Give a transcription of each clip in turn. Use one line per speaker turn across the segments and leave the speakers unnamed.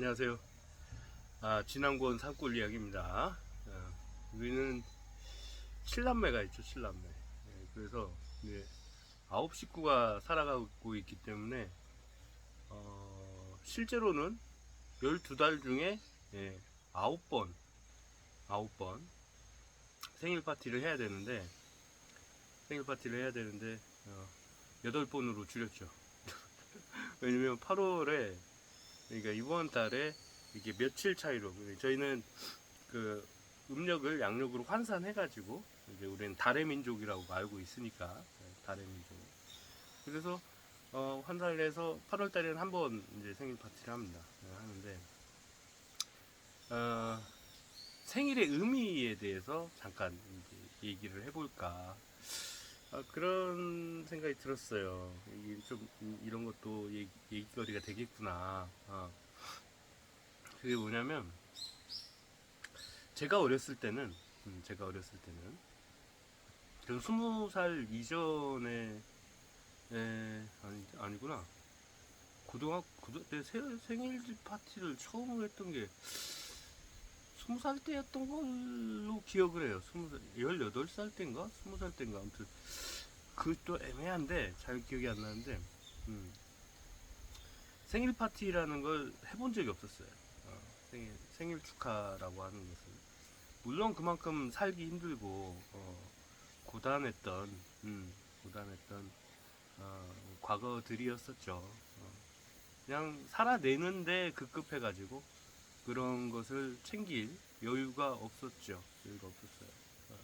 안녕하세요. 아, 진안권 산골 이야기입니다. 어, 여기는 칠남매가 있죠, 칠남매. 예, 그래서 이제 아홉 식구가 살아가고 있기 때문에 어, 실제로는 12달 중에 예, 9번, 9번 생일 파티를 해야 되는데 생일 파티를 해야 되는데 어, 8번으로 줄였죠. 왜냐면 8월에 그러니까 이번 달에 이게 며칠 차이로 저희는 그 음력을 양력으로 환산해 가지고 이제 우리는 달의 민족이라고 알고 있으니까 네, 달의 민족. 그래서 어, 환산을 해서 8월 달에는 한 번 이제 생일 파티를 합니다. 네, 하는데 어, 생일의 의미에 대해서 잠깐 얘기를 해볼까. 아, 그런 생각이 들었어요. 이게 좀 음, 이런 것도 얘기, 얘기거리가 되겠구나. 어. 그게 뭐냐면 제가 어렸을 때는 음, 제가 어렸을 때는 전 스무 살 이전에 에, 아니 아니구나 고등학 고등 내 세- 생일 파티를 처음 했던 게 스무 살 때였던 걸로 기억을 해요. 스무 살, 열여덟 살 때인가? 스무 살 때인가? 아무튼, 그것도 애매한데, 잘 기억이 안 나는데, 음. 생일 파티라는 걸 해본 적이 없었어요. 어, 생일, 생일 축하라고 하는 것은. 물론 그만큼 살기 힘들고, 어, 고단했던, 음, 고단했던, 어, 과거들이었었죠. 어, 그냥 살아내는데 급급해가지고, 그런 것을 챙길 여유가 없었죠. 여유가 없었어요. 어.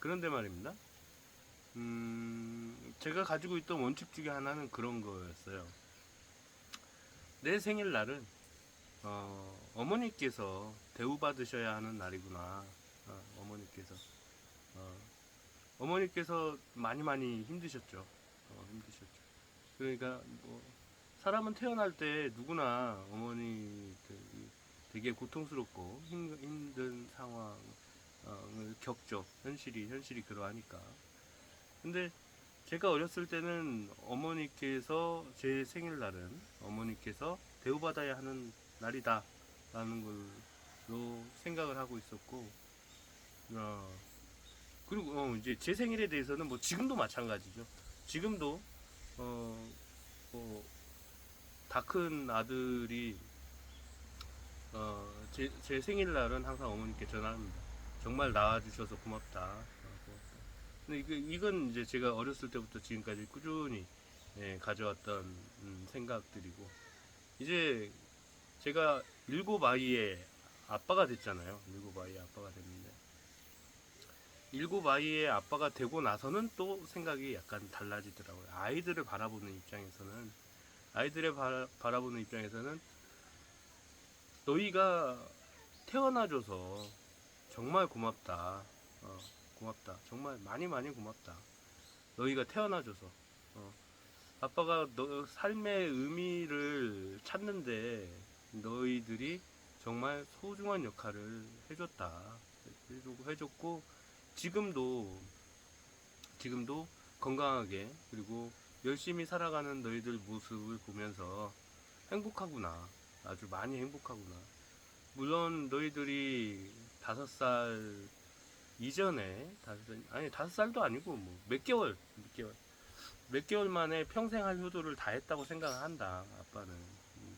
그런데 말입니다. 음, 제가 가지고 있던 원칙 중에 하나는 그런 거였어요. 내 생일날은 어, 어머니께서 대우받으셔야 하는 날이구나. 어, 어머니께서 어, 어머니께서 많이 많이 힘드셨죠. 어, 힘드셨죠. 그러니까 뭐 사람은 태어날 때 누구나 어머니 그 되게 고통스럽고 힘, 힘든 상황을 겪죠. 현실이 현실이 그러하니까. 근데 제가 어렸을 때는 어머니께서 제 생일날은 어머니께서 대우받아야 하는 날이다 라는 걸로 생각을 하고 있었고, 어, 그리고 어, 이제 제 생일에 대해서는 뭐 지금도 마찬가지죠. 지금도 어, 뭐 다 큰 아들이 어, 제, 제 생일날은 항상 어머니께 전화합니다. 정말 낳아주셔서 고맙다. 어, 고맙다. 근데 이거, 이건 이제 제가 어렸을 때부터 지금까지 꾸준히 예, 가져왔던 음, 생각들이고 이제 제가 일곱 아이의 아빠가 됐잖아요. 일곱 아이의 아빠가 됐는데 일곱 아이의 아빠가 되고 나서는 또 생각이 약간 달라지더라고요. 아이들을 바라보는 입장에서는 아이들을 바라, 바라 보는 입장에서는 너희가 태어나줘서 정말 고맙다. 어, 고맙다. 정말 많이 많이 고맙다. 너희가 태어나줘서. 어, 아빠가 너 삶의 의미를 찾는데 너희들이 정말 소중한 역할을 해줬다. 해줬고 지금도 지금도 건강하게 그리고 열심히 살아가는 너희들 모습을 보면서 행복하구나. 아주 많이 행복하구나. 물론 너희들이 다섯 살 이전에 다섯 살 아니 다섯 살도 아니고 뭐 몇 개월 몇 개월 몇 개월 만에 평생 할 효도를 다 했다고 생각을 한다 아빠는 음,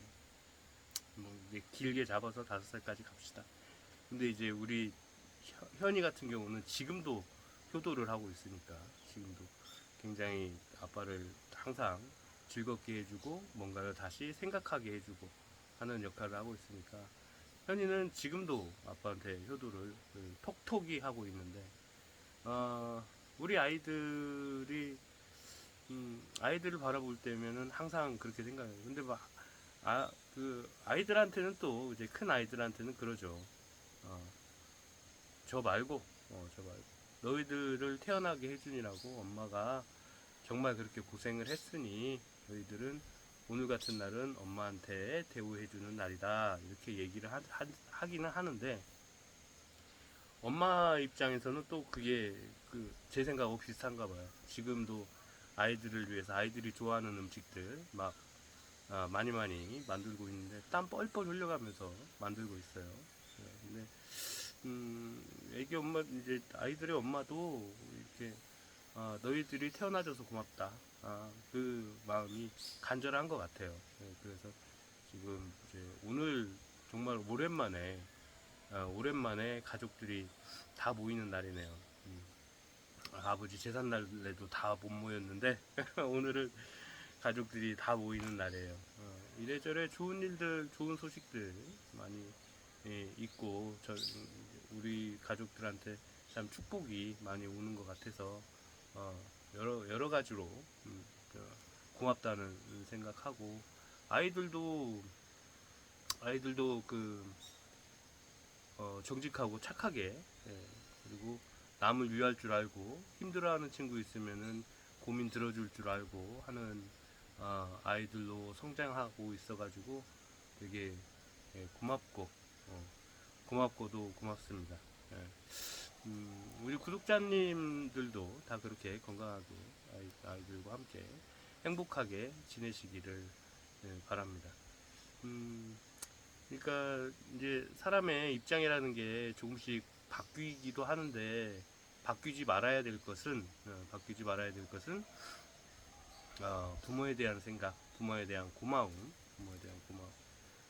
뭐 길게 잡아서 다섯 살까지 갑시다. 근데 이제 우리 현- 현이 같은 경우는 지금도 효도를 하고 있으니까 지금도 굉장히 아빠를 항상 즐겁게 해주고 뭔가를 다시 생각하게 해주고 하는 역할을 하고 있으니까 현이는 지금도 아빠한테 효도를 그 톡톡이 하고 있는데 어, 우리 아이들이 음, 아이들을 바라볼 때면은 항상 그렇게 생각해요. 근데 막 아, 그 아이들한테는 또 이제 큰 아이들한테는 그러죠. 어, 저 말고, 어, 저 말고 너희들을 태어나게 해주니라고 엄마가 정말 그렇게 고생을 했으니 너희들은 오늘 같은 날은 엄마한테 대우해주는 날이다. 이렇게 얘기를 하, 하, 기는 하는데, 엄마 입장에서는 또 그게 그 제 생각하고 비슷한가 봐요. 지금도 아이들을 위해서 아이들이 좋아하는 음식들, 막, 아, 많이 많이 만들고 있는데 땀 뻘뻘 흘려가면서 만들고 있어요. 네, 근데 음, 애기 엄마 이제 아이들의 엄마도 이렇게 아, 너희들이 태어나줘서 고맙다. 아, 그 마음이 간절한 것 같아요. 네, 그래서 지금 이제 오늘 정말 오랜만에 아, 오랜만에 가족들이 다 모이는 날이네요. 음. 아, 아버지 제삿날에도 다 못 모였는데 오늘은 가족들이 다 모이는 날이에요. 어, 이래저래 좋은 일들, 좋은 소식들 많이 예, 있고 저 우리 가족들한테 참 축복이 많이 오는 것 같아서 어, 여러 여러 가지로 음, 그, 고맙다는 생각하고 아이들도 아이들도 그 어, 정직하고 착하게 예, 그리고 남을 위할 줄 알고 힘들어하는 친구 있으면은 고민 들어줄 줄 알고 하는 어, 아이들로 성장하고 있어가지고 되게 예, 고맙고 어, 고맙고도 고맙습니다. 예. 음, 우리 구독자님들도 다 그렇게 건강하게 아이, 아이 들과 함께 행복하게 지내시기를 예, 바랍니다. 음, 그러니까 이제 사람의 입장이라는 게 조금씩 바뀌기도 하는데 바뀌지 말아야 될 것은 어, 바뀌지 말아야 될 것은 어, 부모에 대한 생각, 부모에 대한 고마움, 부모에 대한 고마움.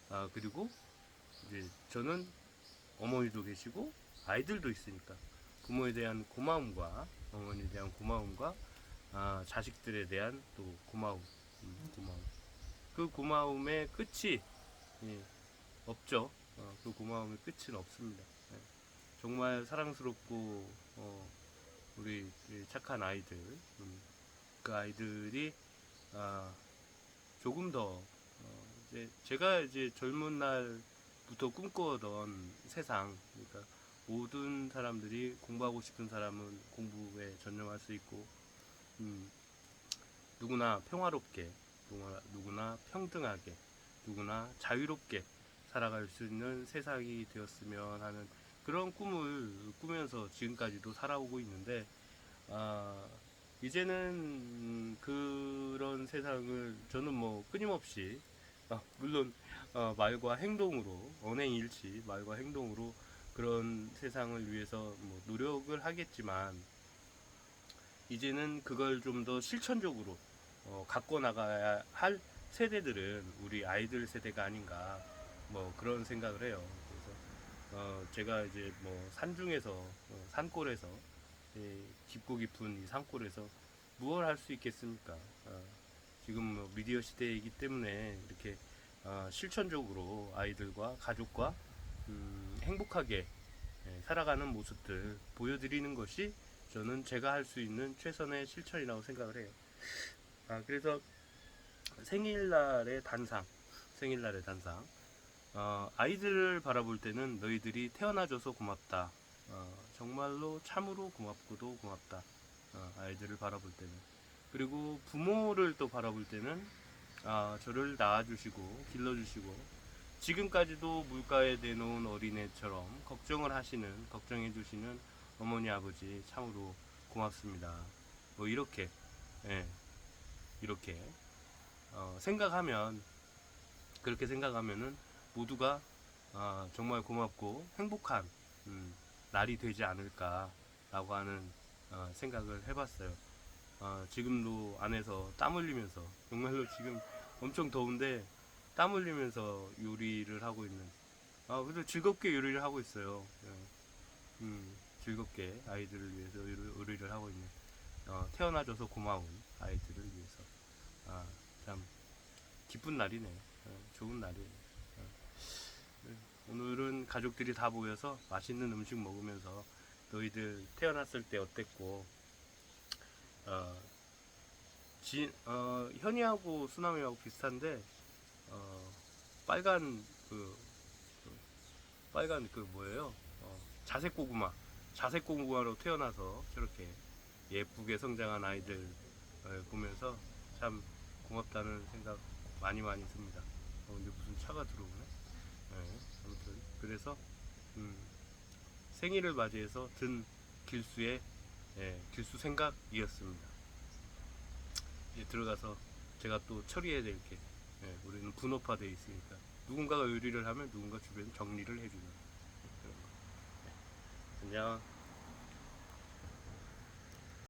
아 그리고 이제 저는 어머니도 계시고 아이들도 있으니까 부모에 대한 고마움과 어머니에 대한 고마움과 아, 자식들에 대한 또 고마움, 음, 고마움. 그 고마움의 끝이 예, 없죠. 어, 그 고마움의 끝은 없습니다. 예. 정말 사랑스럽고 어, 우리 이 착한 아이들, 음, 그 아이들이 아, 조금 더 어, 이제 제가 이제 젊은 날 부터 꿈꾸던 세상, 그러니까 모든 사람들이 공부하고 싶은 사람은 공부에 전념할 수 있고, 음, 누구나 평화롭게, 누구나, 누구나 평등하게, 누구나 자유롭게 살아갈 수 있는 세상이 되었으면 하는 그런 꿈을 꾸면서 지금까지도 살아오고 있는데, 아, 이제는 음, 그런 세상을 저는 뭐 끊임없이 아, 물론 어, 말과 행동으로 언행일치 말과 행동으로 그런 세상을 위해서 뭐 노력을 하겠지만 이제는 그걸 좀 더 실천적으로 어, 갖고 나가야 할 세대들은 우리 아이들 세대가 아닌가 뭐 그런 생각을 해요. 그래서 어, 제가 이제 뭐 산중에서 어, 산골에서 이 깊고 깊은 이 산골에서 무엇을 할수 있겠습니까? 어, 지금 뭐 미디어 시대이기 때문에 이렇게 어, 실천적으로 아이들과 가족과 음, 행복하게 예, 살아가는 모습들 보여드리는 것이 저는 제가 할 수 있는 최선의 실천이라고 생각을 해요. 아, 그래서 생일날의 단상, 생일날의 단상. 어, 아이들을 바라볼 때는 너희들이 태어나줘서 고맙다. 어, 정말로 참으로 고맙고도 고맙다. 어, 아이들을 바라볼 때는. 그리고 부모를 또 바라볼 때는 아, 저를 낳아주시고 길러주시고 지금까지도 물가에 내놓은 어린애처럼 걱정을 하시는 걱정해 주시는 어머니 아버지 참으로 고맙습니다. 뭐 이렇게 예, 이렇게 어, 생각하면 그렇게 생각하면은 모두가 아, 정말 고맙고 행복한 음, 날이 되지 않을까라고 하는 어, 생각을 해봤어요. 어, 지금도 안에서 땀 흘리면서 정말로 지금 엄청 더운데 땀 흘리면서 요리를 하고 있는 아 그래도 즐겁게 요리를 하고 있어요. 예. 음, 즐겁게 아이들을 위해서 요리- 요리를 하고 있는 어, 태어나줘서 고마운 아이들을 위해서 아, 참 기쁜 날이네. 예, 좋은 날이에요. 예. 네, 오늘은 가족들이 다 모여서 맛있는 음식 먹으면서 너희들 태어났을 때 어땠고 어, 지, 어, 현이하고 수남이하고 비슷한데 어, 빨간 그, 그 빨간 그 뭐예요? 어, 자색 고구마 자색 고구마로 태어나서 저렇게 예쁘게 성장한 아이들 어, 보면서 참 고맙다는 생각 많이 많이 듭니다. 어, 근데 무슨 차가 들어오네? 네, 아무튼 그래서 음, 생일을 맞이해서 든 길수의 예, 길수 생각이었습니다. 이제 들어가서 제가 또 처리해야 될 게 예, 우리는 분업화돼 있으니까 누군가가 의리를 하면 누군가 주변 정리를 해주는 그런 거. 예. 안녕.